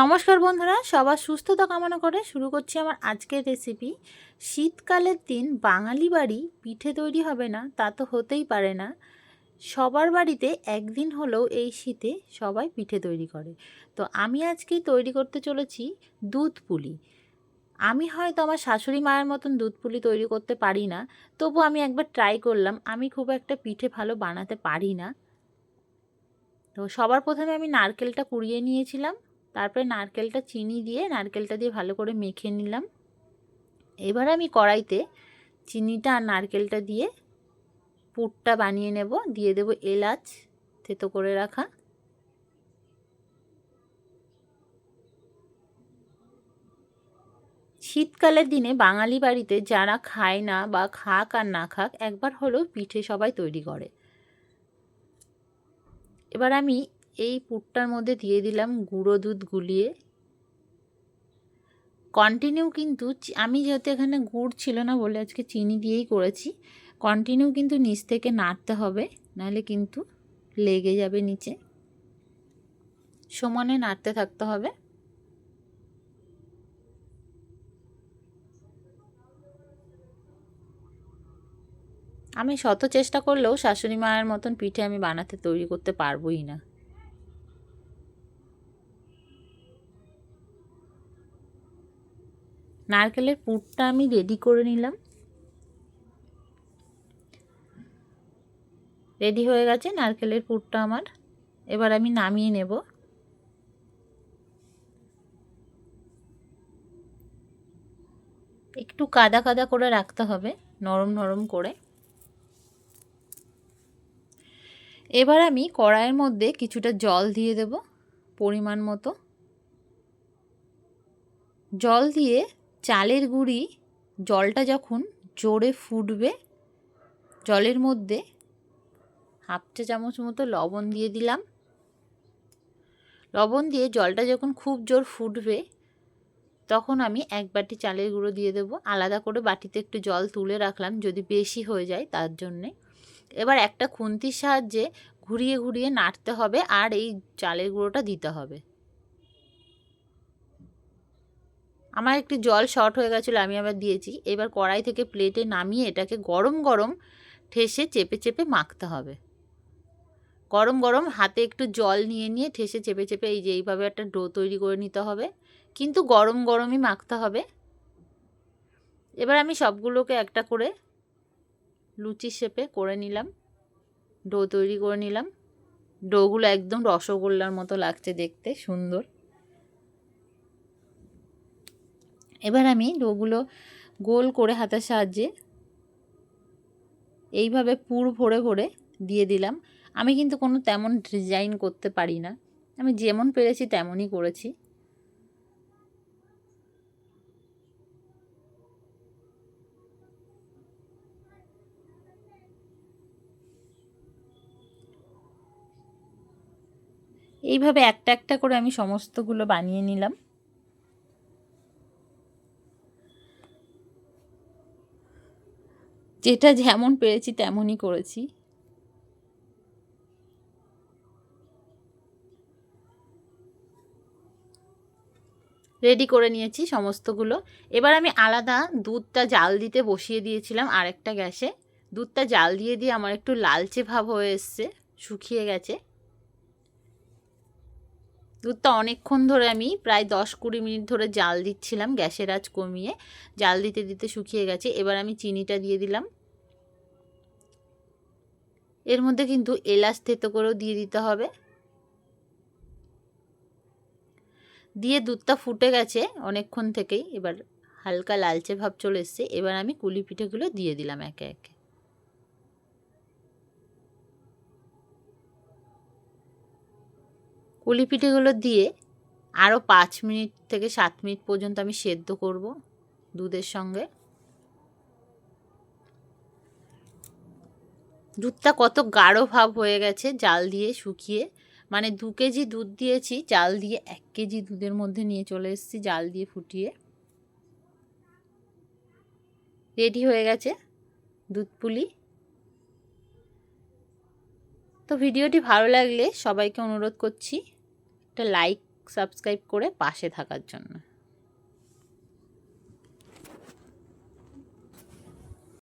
নমস্কার বন্ধুরা, সবার সুস্থতা কামনা করে শুরু করছি আমার আজকের রেসিপি শীতকালের দিন বাঙালি বাড়ি পিঠে তৈরি হবে না, তা তো হতেই পারে না। সবার বাড়িতে একদিন হলেও এই শীতে সবাই পিঠে তৈরি করে। তো আমি আজকে তৈরি করতে চলেছি দুধ পুলি। আমি হয়তো আমার শাশুড়ি মায়ের মতন দুধ পুলি তৈরি করতে পারি না, তবু আমি একবার ট্রাই করলাম। আমি খুব একটা পিঠে ভালো বানাতে পারি না। তো সবার প্রথমে আমি নারকেলটা কুড়িয়ে নিয়েছিলাম। তারপরে নারকেলটা চিনি দিয়ে নারকেলটা দিয়ে ভালো করে মেখে নিলাম। এবার আমি কড়াইতে চিনিটা আর নারকেলটা দিয়ে পুরটা বানিয়ে নেব। দিয়ে দেব এলাচ, থেতো করে রাখা। শীতকালের দিনে বাঙালি বাড়িতে যারা খায় না বা খাক আর না খাক, একবার হলেও পিঠে সবাই তৈরি করে। এবার আমি এই পুরটার মধ্যে দিয়ে দিলাম গুঁড়ো দুধ গুলিয়ে। কন্টিনিউ কিন্তু আমি যেহেতু এখানে গুড় ছিল না বলে আজকে চিনি দিয়েই করেছি কন্টিনিউ কিন্তু নিচ থেকে নাড়তে হবে, নাহলে কিন্তু লেগে যাবে নিচে। সমানে নাড়তে থাকতে হবে। আমি শত চেষ্টা করলেও শাশুড়ি মায়ের মতন পিঠে আমি বানাতে তৈরি করতে পারবোই না। নারকেলের পুরটা আমি রেডি করে নিলাম। রেডি হয়ে গেছে নারকেলের পুরটা আমার। এবার আমি নামিয়ে নেব। একটু কাদা কাদা করে রাখতে হবে, নরম নরম করে। এবার আমি কড়াইয়ের মধ্যে কিছুটা জল দিয়ে দেব, পরিমাণ মতো। জল দিয়ে চালের গুঁড়ি জলটা যখন জোরে ফুটবে, জলের মধ্যে হাফ চা চামচ মতো লবণ দিয়ে দিলাম। লবণ দিয়ে জলটা যখন খুব জোর ফুটবে, তখন আমি এক বাটি চালের গুঁড়ো দিয়ে দেব। আলাদা করে বাটিতে একটু জল তুলে রাখলাম যদি বেশি হয়ে যায় তার জন্যে। এবার একটা খুন্তির সাহায্যে ঘুরিয়ে ঘুরিয়ে নাড়তে হবে আর এই চালের গুঁড়োটা দিতে হবে। আমার একটু জল শর্ট হয়ে গেছিল, আমি আবার দিয়েছি। এবার কড়াই থেকে প্লেটে নামিয়ে এটাকে গরম গরম ঠেসে চেপে চেপে মাখতে হবে। গরম গরম হাতে একটু জল নিয়ে নিয়ে ঠেসে চেপে চেপে এই যে এইভাবে একটা ডো তৈরি করে নিতে হবে। কিন্তু গরম গরমই মাখতে হবে। এবার আমি সবগুলোকে একটা করে লুচি শেপে করে নিলাম। ডো তৈরি করে নিলাম। ডোগুলো একদম রসগোল্লার মতো লাগছে দেখতে, সুন্দর। এবার আমি ডোগুলো গোল করে হাতের সাহায্যে এইভাবে পুর ভরে ভরে দিয়ে দিলাম। আমি কিন্তু কোনো তেমন ডিজাইন করতে পারি না। আমি যেমন পেরেছি তেমনই করেছি। এইভাবে একটা একটা করে আমি সমস্তগুলো বানিয়ে নিলাম। যেটা যেমন পেরেছি তেমনই করেছি। রেডি করে নিয়েছি সমস্তগুলো। এবার আমি আলাদা দুধটা জাল দিতে বসিয়ে দিয়েছিলাম আরেকটা গ্যাসে। দুধটা জাল দিয়ে দিয়ে আমার একটু লালচে ভাব হয়ে এসছে, শুকিয়ে গেছে। দুধটা অনেকক্ষণ ধরে আমি প্রায় দশ কুড়ি মিনিট ধরে জাল দিচ্ছিলাম, গ্যাসের আঁচ কমিয়ে। জাল দিতে দিতে শুকিয়ে গেছে। এবার আমি চিনিটা দিয়ে দিলাম। এর মধ্যে কিন্তু এলাচ থেতো করেও দিয়ে দিতে হবে। দিয়ে দুধটা ফুটে গেছে অনেকক্ষণ থেকেই। এবার হালকা লালচে ভাব চলে এসছে। এবার আমি কুলি পিঠেগুলো দিয়ে দিলাম একে একে। কুলি পিঠেগুলো দিয়ে আরও পাঁচ মিনিট থেকে সাত মিনিট পর্যন্ত আমি সেদ্ধ করব দুধের সঙ্গে। দুধটা কত গাঢ় ভাব হয়ে গেছে জাল দিয়ে শুকিয়ে। মানে দু কেজি দুধ দিয়েছি, জাল দিয়ে এক কেজি দুধের মধ্যে নিয়ে চলে এসেছি জাল দিয়ে ফুটিয়ে। রেডি হয়ে গেছে দুধ পুলি। তো ভিডিওটি ভালো লাগলে সবাইকে অনুরোধ করছি। একটা লাইক সাবস্ক্রাইব করে পাশে থাকার জন্য।